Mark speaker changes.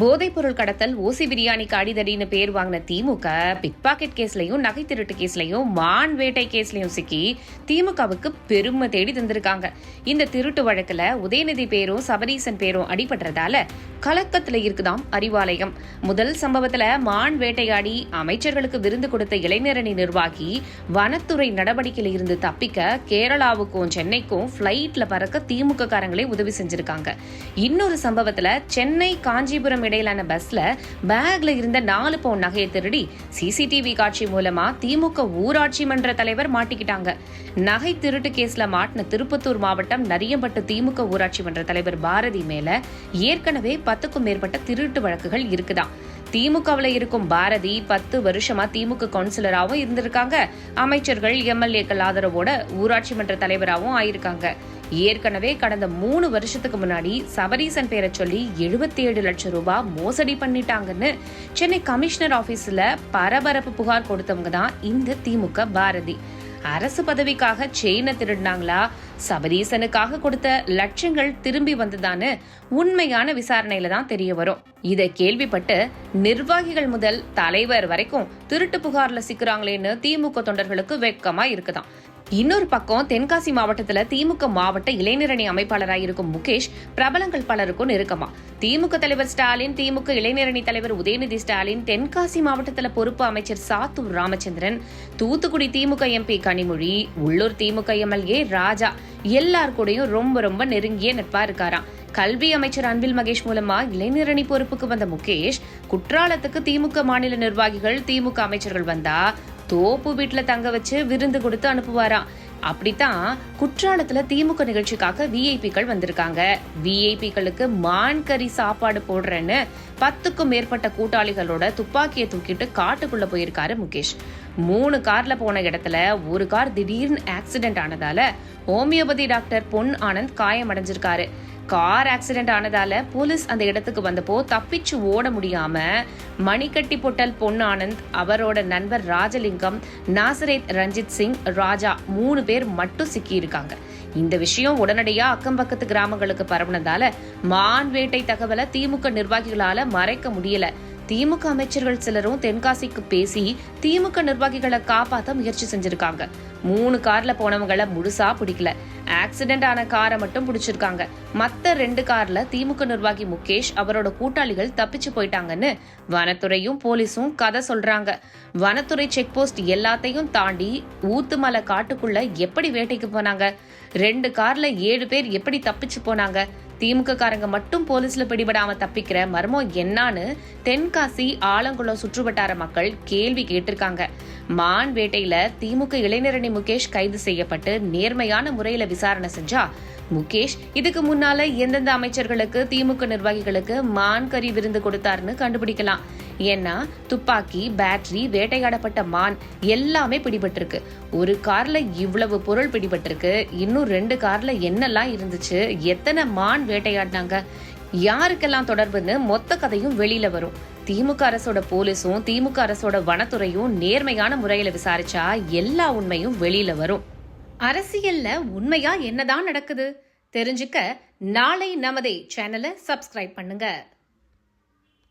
Speaker 1: போதைப்பொருள் கடத்தல் ஓசி பிரியாணிக்கு அடிதடின்னு பேர் வாங்கின திமுக பிக் பாக்கெட் கேஸ்லயும் நகை திருட்டு கேஸ்லயும் மான் வேட்டை கேஸ்லயும் சிக்கி திமுகவுக்கு பெருமை தேடி தந்திருக்காங்க. இந்த திருட்டு வழக்குல உதயநிதி பேரும் சபரீசன் பேரும் அடிபட்டதால கலக்கத்துல இருக்குதாம் அறிவாலயம். முதல் சம்பவத்துல மான் வேட்டையாடி அமைச்சர்களுக்கு விருந்து கொடுத்த இளைஞரணி நிர்வாகி வனத்துறை நடவடிக்கையில இருந்து தப்பிக்க கேரளாவுக்கும் சென்னைக்கும் பிளைட்ல பறக்க திமுக காரங்களே உதவி செஞ்சிருக்காங்க. இன்னொரு சம்பவத்துல சென்னை காஞ்சிபுரம் இடையிலான பஸ்ல பேக்ல இருந்த நாலு பவுன் நகையை திருடி சிசிடிவி காட்சி மூலமா திமுக ஊராட்சி மன்ற தலைவர் மாட்டிக்கிட்டாங்க. நகை திருட்டு கேஸ்ல மாட்டின திருப்பத்தூர் மாவட்டம் நரியம்பட்டு திமுக ஊராட்சி மன்ற தலைவர் பாரதி மேல ஏற்கனவே பத்துக்கும் மேற்பட்ட திருட்டு வழக்குகள் இருக்குதாம். திமுகவுல இருக்கும் பாரதி பத்து வருஷமா திமுக கவுன்சிலராகவும் இருந்திருக்காங்க. அமைச்சர்கள் எம்எல்ஏக்கள் ஆதரவோட ஊராட்சி மன்ற தலைவராகவும் ஆயிருக்காங்க. ஏற்கனவே கடந்த மூணு வருஷத்துக்கு முன்னாடி சபரீசன் பேரை சொல்லி எழுபத்தி ஏழு லட்சம் ரூபாய் மோசடி பண்ணிட்டாங்கன்னு சென்னை கமிஷனர் ஆபீஸ்ல பரபரப்பு புகார் கொடுத்தவங்க தான் இந்த திமுக பாரதி. அரசு பதவிக்காக செயினை திருடினாங்களா? சபரீசனுக்காக கொடுத்த லட்சங்கள் திரும்பி வந்ததான்னு உண்மையான விசாரணையில தான் தெரிய வரும். இதை கேள்விப்பட்டு நிர்வாகிகள் முதல் தலைவர் வரைக்கும் திருட்டு புகார்ல சிக்கிறாங்களேன்னு திமுக தொண்டர்களுக்கு வெட்கமா இருக்குதாம். இன்னொரு பக்கம் தென்காசி மாவட்டத்துல திமுக மாவட்ட இளைஞரணி அமைப்பாளராக இருக்கும் முகேஷ் பிரபலங்கள் பலருக்கும் நெருக்கமா. திமுக தலைவர் ஸ்டாலின் திமுக இளைஞரணி தலைவர் உதயநிதி ஸ்டாலின் தென்காசி மாவட்டத்துல பொறுப்பு அமைச்சர் சாத்தூர் ராமச்சந்திரன் தூத்துக்குடி திமுக எம்பி கனிமொழி உள்ளூர் திமுக எம்எல்ஏ ராஜா எல்லார் கூடயும் ரொம்ப ரொம்ப நெருங்கிய நட்பா இருக்காராம். கல்வி அமைச்சர் அன்பில் மகேஷ் மூலமா இளைஞரணி பொறுப்புக்கு வந்த முகேஷ் குற்றாலத்துக்கு திமுக மாநில நிர்வாகிகள் திமுக அமைச்சர்கள் வந்தா தோப்பு வீட்டுல தங்க வச்சு விருந்து கொடுத்து அனுப்புவாராம் அப்படித்தான் குற்றாலத்துல திமுக நிகழ்ச்சிக்காக விஐபிக்கள் வந்திருக்காங்க. விஐபிக்களுக்கு மான் கறி சாப்பாடு போடுறேன்னு பத்துக்கும் மேற்பட்ட கூட்டாளிகளோட துப்பாக்கியை தூக்கிட்டு காட்டுக்குள்ள போயிருக்காரு முகேஷ். மூணு கார்ல போன இடத்துல ஒரு கார் திடீர்னு accident ஆனதால homeopathy doctor Pon Anand காயமடைஞ்சிருக்காரு. கார் ஆக்சிடென்ட் ஆனதால போலீஸ் அந்த இடத்துக்கு வந்தப்போ தப்பிச்சு ஓட முடியாம மணிக்கட்டி பொட்டல் பொன் ஆனந்த் அவரோட நண்பர் ராஜலிங்கம் நாசரேத் ரஞ்சித் சிங் ராஜா மூணு பேர் மட்டும் சிக்கி இருக்காங்க இந்த விஷயம் உடனடியா அக்கம் பக்கத்து கிராமங்களுக்கு பரவுனதால மான் வேட்டை தகவலை திமுக நிர்வாகிகளால மறைக்க முடியல. திமுக அமைச்சர்கள் சிலரும் தென்காசிக்கு பேசி திமுக நிர்வாகிகளை காப்பாற்ற முயற்சி செஞ்சிருக்காங்க. மூணு கார்ல போனவங்கள முழுசா பிடிக்கல. ஆக்சிடென்ட் ஆன காரை மட்டும் பிடிச்சிருக்காங்க. மத்த ரெண்டு கார்ல திமுக நிர்வாகி முகேஷ் அவரோட கூட்டாளிகள் தப்பிச்சு போயிட்டாங்கன்னு வனத்துறையும் போலீஸும் கதை சொல்றாங்க. வனத்துறை செக் போஸ்ட் எல்லாத்தையும் தாண்டி ஊத்துமலை காட்டுக்குள்ள எப்படி வேட்டைக்கு போனாங்க? ரெண்டு கார்ல ஏழு பேர் எப்படி தப்பிச்சு போனாங்க? திமுக காரங்க மட்டும் போலீஸ்ல பிடிபடாம தப்பிக்கிற மர்மம் என்னான்னு தென்காசி ஆலங்குளம் சுற்றுவட்டார மக்கள் கேள்வி கேட்டிருக்காங்க. மான் வேட்டையில திமுக இளைஞரணி முகேஷ் கைது செய்யப்பட்டு நேர்மையான முறையில விசாரணை செஞ்சா முகேஷ் இதுக்கு முன்னால எந்தெந்த அமைச்சர்களுக்கு திமுக நிர்வாகிகளுக்கு மான் கறி விருந்து கொடுத்தாருன்னு கண்டுபிடிக்கலாம். ஏன்னா துப்பாக்கி பேட்டரி வேட்டையாடப்பட்ட மான் எல்லாமே பிடிபட்டிருக்கு. ஒரு கார்ல இவ்வளவு பொருள் பிடிபட்டிருக்கு. இன்னும் ரெண்டு கார்ல என்னெல்லாம் இருந்துச்சு? எத்தனை மான் வேட்டையாடினாங்க? யாருக்கெல்லாம் தொடர்புன்னு மொத்த கதையும் வெளியில வரும். திமுக அரசோட போலீஸும் திமுக அரசோட வனத்துறையும் நேர்மையான முறையில விசாரிச்சா எல்லா உண்மையும் வெளியில வரும். அரசியல்ல உண்மையா என்னதான் நடக்குது? தெரிஞ்சுக்க நாளை நமதே சேனலை சப்ஸ்கிரைப் பண்ணுங்க.